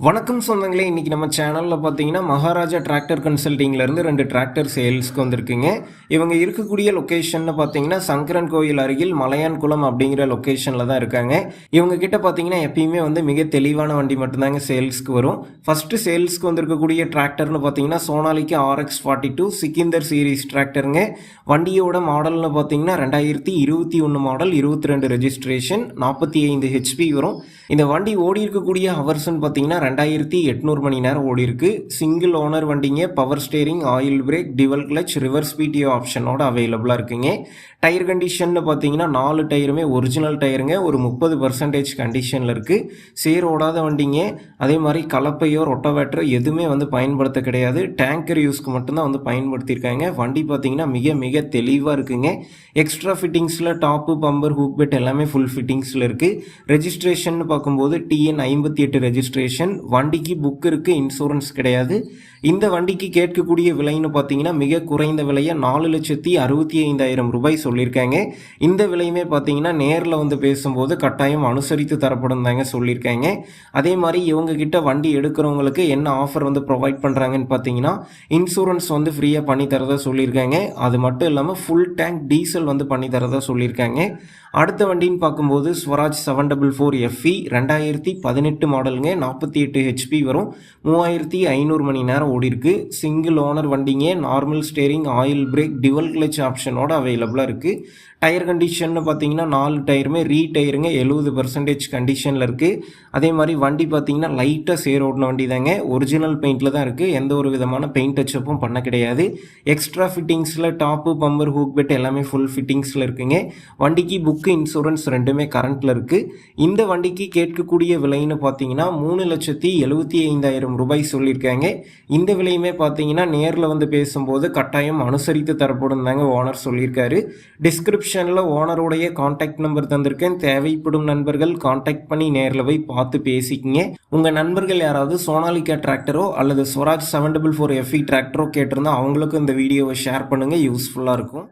வணக்கம் சொந்தங்களே இன்றைக்கி நம்ம சேனலில் பார்த்தீங்கன்னா மகாராஜா டிராக்டர் கன்சல்ட்டிங்லேருந்து ரெண்டு டிராக்டர் சேல்ஸ்க்கு வந்திருக்குங்க. இவங்க இருக்கக்கூடிய லொக்கேஷன்னு பார்த்தீங்கன்னா சங்கரன் கோயில் அருகில் மலையான்குளம் அப்படிங்கிற லொக்கேஷனில் தான் இருக்காங்க. இவங்க கிட்ட பார்த்தீங்கன்னா எப்பயுமே வந்து மிக தெளிவான வண்டி மட்டும்தாங்க சேல்ஸ்க்கு வரும். ஃபஸ்ட்டு சேல்ஸ்க்கு வந்திருக்கக்கூடிய டிராக்டர்னு பார்த்தீங்கன்னா சோனாலிக்கு RX forty two Sikander series டிராக்டருங்க வண்டியோட மாடல்னு பார்த்தீங்கன்னா ரெண்டாயிரத்தி இருபத்தி ஒன்று மாடல் இருபத்தி ரெண்டு ரெஜிஸ்ட்ரேஷன் நாற்பத்தி ஐந்து ஹெச்பி வரும். இந்த வண்டி ஓடி இருக்கக்கூடிய ஹவர்ஸ்னு பார்த்தீங்கன்னா ரெண்டாயிரத்தி எட்நூறு மணி நேரம் ஓடி இருக்கு சிங்கிள் ஓனர் வண்டிங்க power steering oil brake dual clutch reverse PTO ஆப்ஷனோட அவைலபிளாக இருக்குங்க. டயர் கண்டிஷன் பார்த்தீங்கன்னா நாலு டயருமே ஒரிஜினல் டயருங்க ஒரு முப்பது பர்சன்டேஜ் கண்டிஷனில் இருக்குது சேர் ஓடாத வண்டிங்க அதே மாதிரி கலப்பையோ ரொட்டோவேட்டரோ எதுவுமே வந்து பயன்படுத்த கிடையாது. டேங்கர் யூஸ்க்கு மட்டும்தான் வந்து பயன்படுத்தியிருக்காங்க. வண்டி பார்த்தீங்கன்னா மிக மிக தெளிவாக இருக்குங்க. எக்ஸ்ட்ரா ஃபிட்டிங்ஸில் டாப்பு பம்பர் ஹூக் பெட் எல்லாமே ஃபுல் ஃபிட்டிங்ஸில் இருக்குது ரெஜிஸ்ட்ரேஷன் பார்க்கும்போது டிஎன் ஐம்பத்தி எட்டு ரெஜிஸ்ட்ரேஷன் வண்டிக்கு புக் இருக்குது இன்சூரன்ஸ் கிடையாது. இந்த வண்டிக்கு கேட்கக்கூடிய விலைன்னு பார்த்தீங்கன்னா மிக குறைந்த விலையை நாலு லட்சத்தி அறுபத்தி ஐந்தாயிரம் ரூபாய் சொல்லியிருக்காங்க. இந்த விலையுமே பார்த்தீங்கன்னா நேரில் வந்து பேசும்போது கட்டாயம் அனுசரித்து தரப்படும் தாங்க சொல்லியிருக்காங்க. அதே மாதிரி இவங்க கிட்ட வண்டி எடுக்கிறவங்களுக்கு என்ன ஆஃபர் வந்து ப்ரொவைட் பண்ணுறாங்கன்னு பார்த்தீங்கன்னா இன்சூரன்ஸ் வந்து ஃப்ரீயாக பண்ணி தரதா சொல்லியிருக்காங்க. அது மட்டும் இல்லாமல் ஃபுல் டேங்க் டீசல் வந்து பண்ணி தரதா சொல்லியிருக்காங்க. அடுத்த வண்டின்னு பார்க்கும்போது Swaraj seven double four FE ரெண்டாயிரத்தி பதினெட்டு மாடலுங்க நாற்பத்தி எட்டு ஹெச்பி வரும். மூவாயிரத்தி ஐநூறு மணி நேரம் ஓடிருக்கு சிங்கிள் ஓனர் வண்டிங்க normal steering oil brake dual clutch ஆப்ஷனோட அவைலபிளாக இருக்குது டயர் கண்டிஷன் பார்த்தீங்கன்னா நாலு டயருமே ரீ டயருங்க எழுபது பர்சன்டேஜ் கண்டிஷனில் இருக்குது அதே மாதிரி வண்டி பார்த்தீங்கன்னா லைட்டாக சேர் ஓடின வண்டி தாங்க. ஒரிஜினல் பெயிண்டில் தான் இருக்குது எந்த ஒரு விதமான பெயிண்ட் டச்சப்பும் பண்ண கிடையாது. எக்ஸ்ட்ரா ஃபிட்டிங்ஸில் டாப்பு பம்பர் ஹூக் பெட் எல்லாமே ஃபுல் ஃபிட்டிங்ஸில் இருக்குங்க. வண்டிக்கு புக்கு இன்சூரன்ஸ் ரெண்டுமே கரண்ட்டில் இருக்குது இந்த வண்டிக்கு கேட்கக்கூடிய விலைன்னு பார்த்தீங்கன்னா மூணு லட்சத்தி எழுபத்தி ஐந்தாயிரம் ரூபாய் சொல்லியிருக்காங்க. இந்த விலையுமே பார்த்தீங்கன்னா நேரில் வந்து பேசும்போது கட்டாயம் அனுசரித்து தரப்படும் தாங்க ஓனர் சொல்லியிருக்காரு. டிஸ்கிரிப்ஷனில் ஓனருடைய காண்டாக்ட் நம்பர் தந்திருக்கேன். தேவைப்படும் நண்பர்கள் காண்டாக்ட் பண்ணி நேரில் போய் பார்த்து பேசிக்கிங்க. உங்கள் நண்பர்கள் யாராவது சோனாலிகா டிராக்டரோ அல்லது Swaraj seven double four FE டிராக்டரோ கேட்டிருந்தா அவங்களுக்கும் இந்த வீடியோவை ஷேர் பண்ணுங்கள் யூஸ்ஃபுல்லாக இருக்கும்.